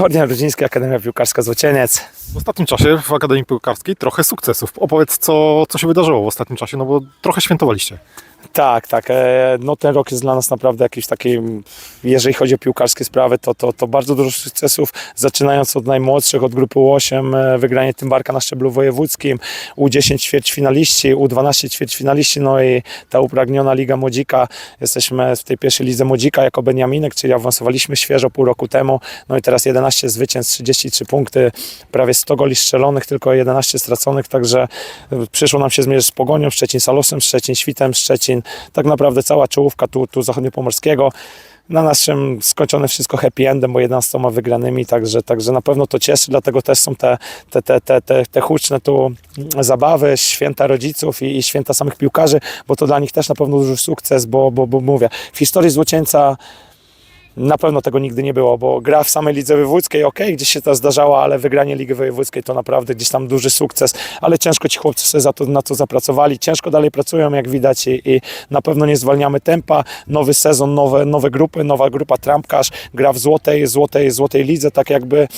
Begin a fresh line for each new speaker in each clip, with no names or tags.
Kordian Rudziński, Akademia Piłkarska Złocieniec.
W ostatnim czasie w Akademii Piłkarskiej trochę sukcesów. Opowiedz, co, co się wydarzyło w ostatnim czasie, no bo trochę świętowaliście.
Tak, tak. e, No ten rok jest dla nas naprawdę jakiś taki, jeżeli chodzi o piłkarskie sprawy, to, to, to bardzo dużo sukcesów, zaczynając od najmłodszych, od grupy U8, e, wygranie Tymbarka na szczeblu wojewódzkim, U10 ćwierćfinaliści, U12 ćwierćfinaliści, no i ta upragniona Liga Młodzika. Jesteśmy w tej pierwszej lidze Młodzika jako Beniaminek, czyli awansowaliśmy świeżo pół roku temu, no i teraz 11 zwycięstw, 33 punkty, prawie 100 goli strzelonych, tylko 11 straconych, także e, przyszło nam się zmierzyć z Pogonią, Szczecin Salosem, Szczecin Świtem, Szczecin tak naprawdę cała czołówka tu, tu zachodniopomorskiego. Na naszym skończone wszystko happy endem, bo 11 wygranymi, także, także na pewno to cieszy, dlatego też są te, te, te, te, te, te huczne tu zabawy, święta rodziców i, i święta samych piłkarzy, bo to dla nich też na pewno duży sukces, bo, bo, bo mówię, w historii Złocieńca na pewno tego nigdy nie było, bo gra w samej lidze wojewódzkiej, ok, gdzieś się to zdarzało, ale wygranie ligi wojewódzkiej to naprawdę gdzieś tam duży sukces, ale ciężko ci chłopcy sobie za to, na to zapracowali, ciężko dalej pracują, jak widać i, i na pewno nie zwalniamy tempa, nowy sezon, nowe, nowe grupy, nowa grupa Trampkarz, gra w złotej, złotej, złotej lidze, tak jakby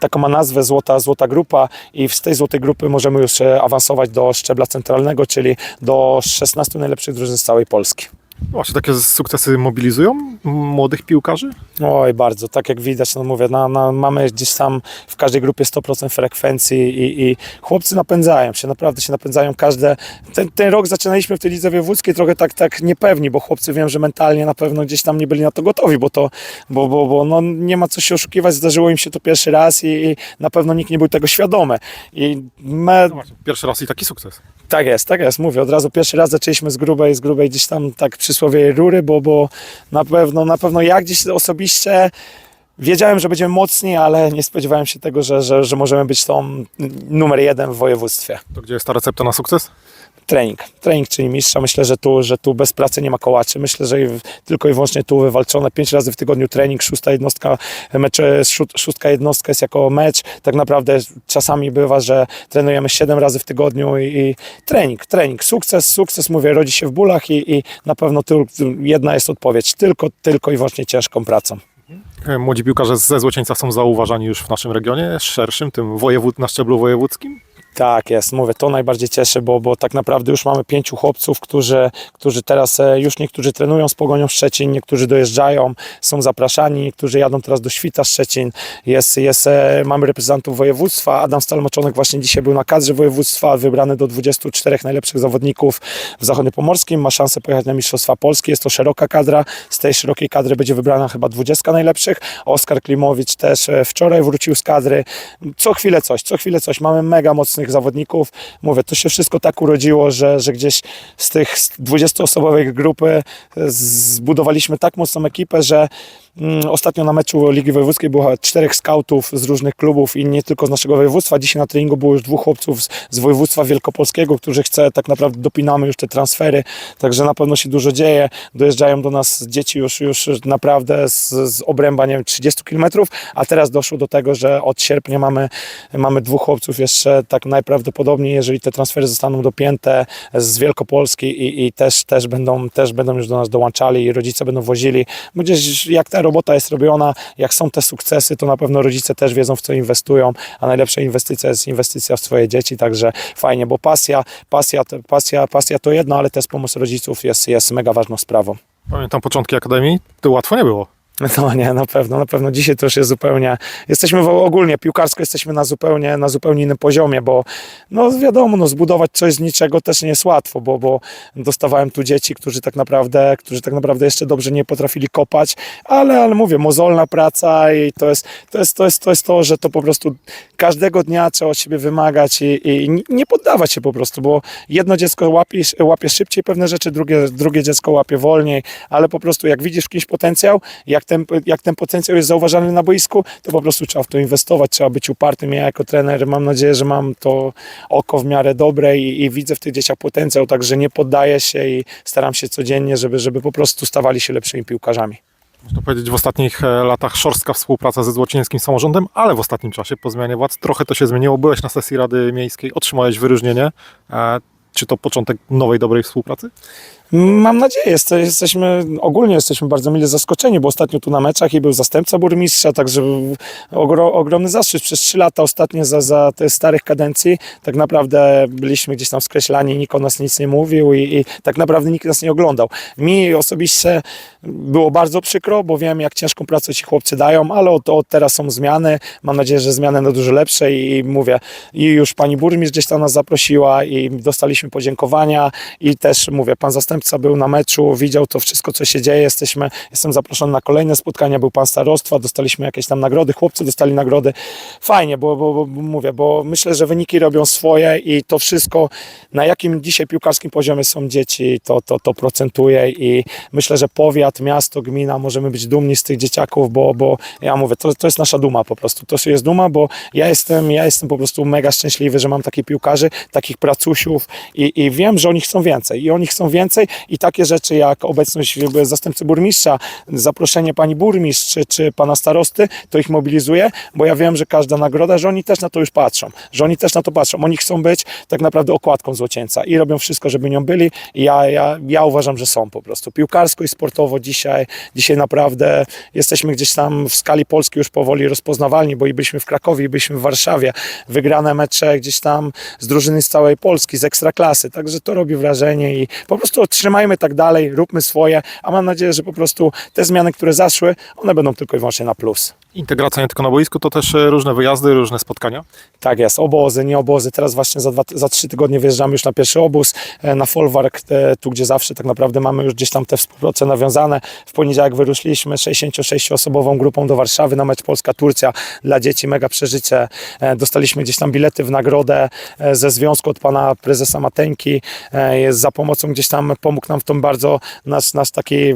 taką ma nazwę złota, złota grupa. I z tej złotej grupy możemy już e, awansować do szczebla centralnego, czyli do 16 najlepszych drużyn z całej Polski.
Właśnie takie sukcesy mobilizują młodych piłkarzy?
Oj, bardzo. Tak jak widać, no mówię, na, na, mamy gdzieś tam w każdej grupie 100% frekwencji i, i chłopcy napędzają się, naprawdę się napędzają. Każde, ten, ten rok zaczynaliśmy w tej lidze wojewódzkiej trochę tak, tak niepewni, bo chłopcy wiem, że mentalnie na pewno gdzieś tam nie byli na to gotowi, bo to, bo, bo, bo no, nie ma co się oszukiwać, zdarzyło im się to pierwszy raz i, i na pewno nikt nie był tego świadomy. I me,
Pierwszy raz i taki sukces.
tak jest, tak jest, mówię, od razu pierwszy raz zaczęliśmy z grubej, z grubej gdzieś tam tak przysłowie rury, bo, bo na pewno, na pewno ja gdzieś osobiście wiedziałem, że będziemy mocni, ale nie spodziewałem się tego, że, że, że możemy być tą numer jeden w województwie.
To gdzie jest ta recepta na sukces?
Trening. Trening czyli mistrza. Myślę, że tu, że tu bez pracy nie ma kołaczy. Myślę, że tylko i wyłącznie tu wywalczone pięć razy w tygodniu trening, szósta jednostka, mecz, szó- szóstka jednostka jest jako mecz. Tak naprawdę czasami bywa, że trenujemy siedem razy w tygodniu i, i trening, trening. Sukces, sukces, mówię, rodzi się w bólach i, i na pewno tyl, jedna jest odpowiedź. Tylko, tylko i wyłącznie ciężką pracą.
E, Młodzi piłkarze ze Złocieńca są zauważani już w naszym regionie szerszym, tym wojewód, na szczeblu wojewódzkim.
Tak jest, mówię, to najbardziej cieszy, bo, bo tak naprawdę już mamy pięciu chłopców, którzy, którzy teraz e, już niektórzy trenują z Pogonią Szczecin, niektórzy dojeżdżają, są zapraszani, niektórzy jadą teraz do Świta Szczecin, jest, jest, e, mamy reprezentantów województwa, Adam Stalmoczonek właśnie dzisiaj był na kadrze województwa, wybrany do 24 najlepszych zawodników w Zachodniopomorskim, ma szansę pojechać na Mistrzostwa Polskie, jest to szeroka kadra, z tej szerokiej kadry będzie wybrana chyba 20 najlepszych, Oskar Klimowicz też e, wczoraj wrócił z kadry, co chwilę coś, co chwilę coś, mamy mega mocnych zawodników, mówię, to się wszystko tak urodziło, że, że gdzieś z tych 20-osobowej grupy e, zbudowaliśmy tak mocną ekipę, że ostatnio na meczu Ligi Wojewódzkiej było czterech skautów z różnych klubów i nie tylko z naszego województwa, dzisiaj na treningu było już dwóch chłopców z, z województwa wielkopolskiego, którzy chce, tak naprawdę dopinamy już te transfery, także na pewno się dużo dzieje, dojeżdżają do nas dzieci już, już naprawdę z, z obręba, nie wiem, 30 km, a teraz doszło do tego, że od sierpnia mamy, mamy dwóch chłopców jeszcze tak najprawdopodobniej, jeżeli te transfery zostaną dopięte z Wielkopolski i, i też, też, będą, też będą już do nas dołączali i rodzice będą wozili, gdzieś jak ta robota jest robiona, jak są te sukcesy, to na pewno rodzice też wiedzą w co inwestują, a najlepsza inwestycja jest inwestycja w swoje dzieci, także fajnie, bo pasja, pasja, pasja, pasja to jedno, ale też pomoc rodziców jest, jest mega ważną sprawą.
Pamiętam początki Akademii, to łatwo nie było.
No nie, na pewno, na pewno. Dzisiaj to już jest zupełnie, jesteśmy w, ogólnie piłkarsko jesteśmy na zupełnie, na zupełnie innym poziomie, bo no wiadomo, no zbudować coś z niczego też nie jest łatwo, bo, bo dostawałem tu dzieci, którzy tak naprawdę, którzy tak naprawdę jeszcze dobrze nie potrafili kopać, ale, ale mówię, mozolna praca i to jest, to jest, to jest, to jest to, że to po prostu każdego dnia trzeba od siebie wymagać i, i nie poddawać się po prostu, bo jedno dziecko łapie, łapie szybciej pewne rzeczy, drugie, drugie dziecko łapie wolniej, ale po prostu jak widzisz kimś potencjał, jak ten, jak ten potencjał jest zauważalny na boisku, to po prostu trzeba w to inwestować, trzeba być upartym. Ja jako trener mam nadzieję, że mam to oko w miarę dobre i, i widzę w tych dzieciach potencjał, także nie poddaję się i staram się codziennie, żeby, żeby po prostu stawali się lepszymi piłkarzami.
Można powiedzieć, w ostatnich e, latach szorstka współpraca ze złocińskim samorządem, ale w ostatnim czasie po zmianie władz trochę to się zmieniło. Byłeś na sesji Rady Miejskiej, otrzymałeś wyróżnienie. E, Czy to początek nowej, dobrej współpracy?
Mam nadzieję, jest, jesteśmy, ogólnie jesteśmy bardzo mile zaskoczeni, bo ostatnio tu na meczach i był zastępca burmistrza, także ogro, ogromny zaszczyt. Przez trzy lata ostatnie za, za te starych kadencji tak naprawdę byliśmy gdzieś tam skreślani, nikt o nas nic nie mówił i, i tak naprawdę nikt nas nie oglądał. Mi osobiście było bardzo przykro, bo wiem jak ciężką pracę ci chłopcy dają, ale od, od teraz są zmiany. Mam nadzieję, że zmiany na dużo lepsze i, i mówię, i już pani burmistrz gdzieś tam nas zaprosiła i dostaliśmy podziękowania i też mówię, pan zastępca był na meczu, widział to wszystko, co się dzieje. Jesteśmy, jestem zaproszony na kolejne spotkania, był pan starostwa, dostaliśmy jakieś tam nagrody, chłopcy dostali nagrody. Fajnie, bo, bo, bo mówię, bo myślę, że wyniki robią swoje i to wszystko, na jakim dzisiaj piłkarskim poziomie są dzieci, to, to, to procentuje i myślę, że powiat, miasto, gmina, możemy być dumni z tych dzieciaków, bo, bo ja mówię, to, to jest nasza duma po prostu. To jest duma, bo ja jestem, ja jestem po prostu mega szczęśliwy, że mam takich piłkarzy, takich pracusiów i, i wiem, że oni chcą więcej i oni chcą więcej i takie rzeczy jak obecność zastępcy burmistrza, zaproszenie pani burmistrz czy, czy pana starosty, to ich mobilizuje, bo ja wiem, że każda nagroda, że oni też na to już patrzą, że oni też na to patrzą. Oni chcą być tak naprawdę okładką złocieńca i robią wszystko, żeby nią byli ja, ja, ja uważam, że są po prostu. Piłkarsko i sportowo dzisiaj, dzisiaj naprawdę jesteśmy gdzieś tam w skali Polski już powoli rozpoznawalni, bo i byliśmy w Krakowie, i byliśmy w Warszawie. Wygrane mecze gdzieś tam z drużyny z całej Polski, z ekstraklasy, także to robi wrażenie i po prostu trzymajmy tak dalej, róbmy swoje, a mam nadzieję, że po prostu te zmiany, które zaszły, one będą tylko i wyłącznie na plus.
Integracja nie tylko na boisku, to też e, różne wyjazdy, różne spotkania.
Tak jest, obozy, nie obozy. Teraz właśnie za, dwa, za trzy tygodnie wyjeżdżamy już na pierwszy obóz, e, na folwark, e, tu gdzie zawsze tak naprawdę mamy już gdzieś tam te współprace nawiązane. W poniedziałek wyruszyliśmy 66-osobową grupą do Warszawy na mecz Polska-Turcja dla dzieci, mega przeżycie. Dostaliśmy gdzieś tam bilety w nagrodę ze związku od pana prezesa Mateńki. Jest za pomocą gdzieś tam, pomógł nam w tym bardzo nasz, nasz taki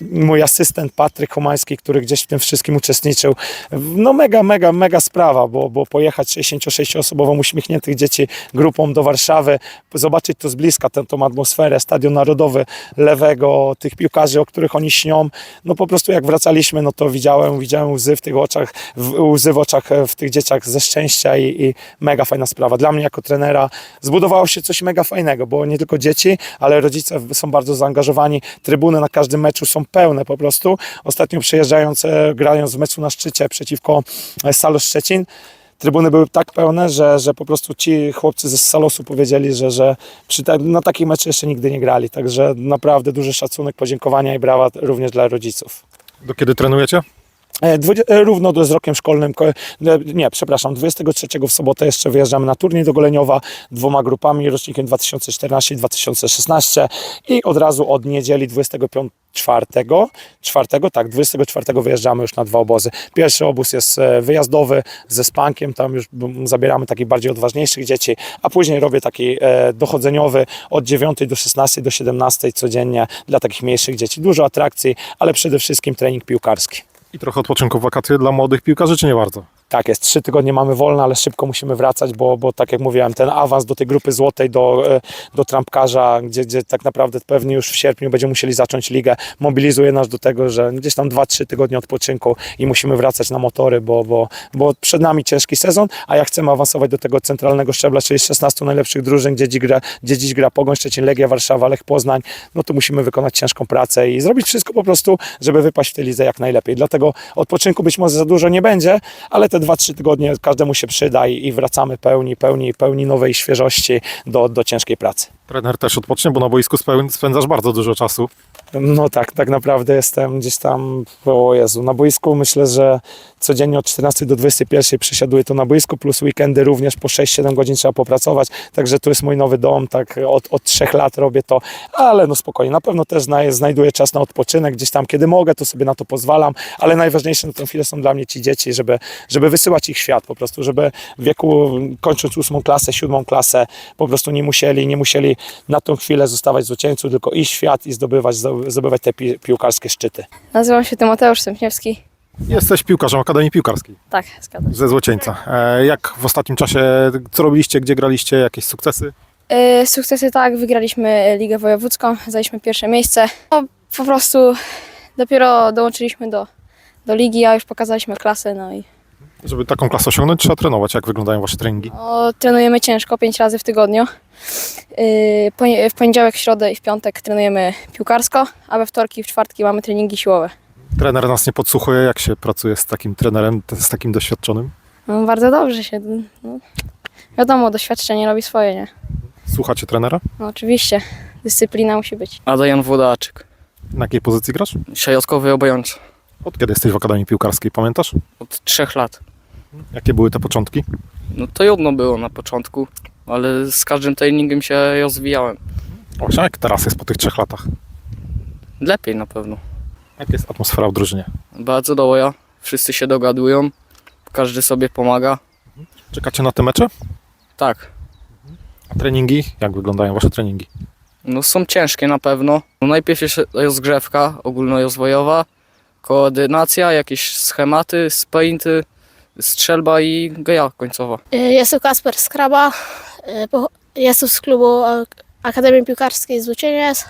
mój asystent Patryk Homański, który gdzieś w tym wszystkim uczestniczył. No mega, mega, mega sprawa, bo, bo pojechać 66-osobową uśmiechniętych dzieci grupą do Warszawy, zobaczyć to z bliska, tę, tą atmosferę, Stadion Narodowy Lewego, tych piłkarzy, o których oni śnią. No po prostu jak wracaliśmy, no to widziałem, widziałem łzy w tych oczach, łzy w oczach w tych dzieciach ze szczęścia i, i mega fajna sprawa. Dla mnie jako trenera zbudowało się coś mega fajnego, bo nie tylko dzieci, ale rodzice są bardzo zaangażowani. Trybuny na każdym meczu są pełne po prostu. Ostatnio przejeżdżając, e, grając w meczu na szczycie przeciwko e, Salo Szczecin, trybuny były tak pełne, że, że po prostu ci chłopcy ze Salosu powiedzieli, że, że przy na takiej mecze jeszcze nigdy nie grali. Także naprawdę duży szacunek, podziękowania i brawa również dla rodziców.
Do kiedy trenujecie?
E, e, Równo z rokiem szkolnym, ko- e, nie, przepraszam, 23 w sobotę jeszcze wyjeżdżamy na turniej do Goleniowa dwoma grupami, rocznikiem 2014 i 2016 i od razu od niedzieli 25 czwartego, czwartego, tak, 24 wyjeżdżamy już na dwa obozy. Pierwszy obóz jest wyjazdowy ze spankiem, tam już zabieramy takich bardziej odważniejszych dzieci, a później robię taki dochodzeniowy od 9 do 16 do 17 codziennie dla takich mniejszych dzieci. Dużo atrakcji, ale przede wszystkim trening piłkarski.
I trochę odpoczynku, wakacje dla młodych piłkarzy, czy nie bardzo?
Tak jest, trzy tygodnie mamy wolne, ale szybko musimy wracać, bo, bo tak jak mówiłem, ten awans do tej grupy złotej, do, e, do trampkarza, gdzie, gdzie tak naprawdę pewnie już w sierpniu będziemy musieli zacząć ligę, mobilizuje nas do tego, że gdzieś tam 2-3 tygodnie odpoczynku i musimy wracać na motory, bo, bo, bo przed nami ciężki sezon, a jak chcemy awansować do tego centralnego szczebla, czyli 16 najlepszych drużyn, gdzie dziś gra, gdzie dziś gra Pogoń Szczecin, Legia Warszawa, Lech Poznań, no to musimy wykonać ciężką pracę i zrobić wszystko po prostu, żeby wypaść w tej lidze jak najlepiej. Dlatego odpoczynku być może za dużo nie będzie, ale te 2-3 tygodnie każdemu się przyda i wracamy pełni, pełni, pełni nowej świeżości do, do ciężkiej pracy.
Trener też odpocznie, bo na boisku spędzasz bardzo dużo czasu.
No tak, tak naprawdę jestem gdzieś tam, o Jezu, na boisku. Myślę, że codziennie od 14 do 21 przesiaduję to na boisku, plus weekendy również po 6-7 godzin trzeba popracować, także to jest mój nowy dom, tak od, od 3 lat robię to, ale no spokojnie, na pewno też zna, znajduję czas na odpoczynek, gdzieś tam kiedy mogę, to sobie na to pozwalam, ale najważniejsze na tę chwilę są dla mnie ci dzieci, żeby, żeby wysyłać ich świat po prostu, żeby w wieku kończąc ósmą klasę, siódmą klasę, po prostu nie musieli, nie musieli na tą chwilę zostawać zwycięzcą, tylko iść w świat i zdobywać, zdobywać te pi, piłkarskie szczyty.
Nazywam się Tymoteusz Stępniewski.
Jesteś piłkarzem Akademii Piłkarskiej
Tak, zgadzam się.
ze Złocieńca. E, jak w ostatnim czasie, co robiliście, gdzie graliście, jakieś sukcesy?
E, Sukcesy tak, wygraliśmy Ligę Wojewódzką, zajęliśmy pierwsze miejsce. No, po prostu dopiero dołączyliśmy do, do ligi, a już pokazaliśmy klasę, no i
Żeby taką klasę osiągnąć, trzeba trenować. Jak wyglądają wasze treningi?
O, trenujemy ciężko, pięć razy w tygodniu. Yy, poni- W poniedziałek, w środę i w piątek trenujemy piłkarsko, a we wtorki i w czwartki mamy treningi siłowe.
Trener nas nie podsłuchuje. Jak się pracuje z takim trenerem, t- z takim doświadczonym?
No, bardzo dobrze się. No, wiadomo, doświadczenie robi swoje, nie?
Słuchacie trenera?
No, oczywiście, dyscyplina musi być.
Adrian Włodaczyk,
Na jakiej pozycji grasz?
środkowy obrońca.
Od kiedy jesteś w Akademii Piłkarskiej, pamiętasz?
Od trzech lat.
Jakie były te początki?
No to trudno było na początku, ale z każdym treningiem się rozwijałem.
Właśnie jak teraz jest po tych trzech latach?
Lepiej na pewno.
Jaka jest atmosfera w drużynie?
Bardzo dobra, wszyscy się dogadują, każdy sobie pomaga.
Czekacie na te mecze?
Tak,
A treningi? Jak wyglądają wasze treningi?
no są ciężkie na pewno. No najpierw jest rozgrzewka ogólnorozwojowa, koordynacja, jakieś schematy, sprinty, strzelba i gra końcowa.
Y, Jestem Kasper Skraba. y, Jestem z klubu Ak- Akademii Piłkarskiej z Łucieniec.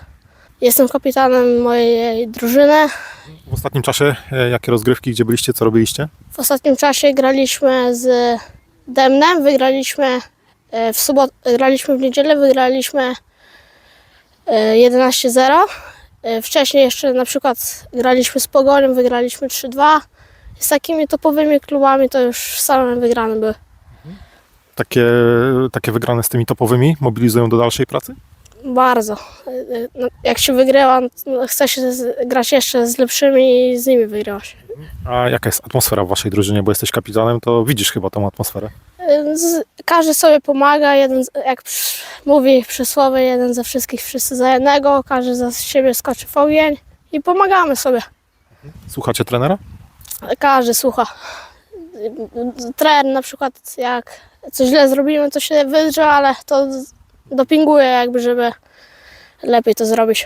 Jestem kapitanem mojej drużyny.
W ostatnim czasie e, jakie rozgrywki, gdzie byliście, co robiliście?
W ostatnim czasie graliśmy z Demnem, wygraliśmy y, w sobotę, graliśmy w niedzielę, wygraliśmy y, 11-0. Y, Wcześniej jeszcze na przykład graliśmy z Pogolem, wygraliśmy 3-2. Z takimi topowymi klubami to już same wygrane były.
Takie, takie wygrane z tymi topowymi mobilizują do dalszej pracy?
Bardzo. No, Jak się wygrywa, no, chce się grać jeszcze z lepszymi i z nimi wygrywać.
A jaka jest atmosfera w waszej drużynie? Bo jesteś kapitanem, to widzisz chyba tą atmosferę.
Każdy sobie pomaga, jeden, jak mówi przysłowie, jeden za wszystkich, wszyscy za jednego, każdy za siebie skoczy w ogień i pomagamy sobie.
Słuchacie trenera?
Każdy słucha. Trener na przykład, jak coś źle zrobimy, to się wydrze, ale to dopinguje jakby, żeby lepiej to zrobić.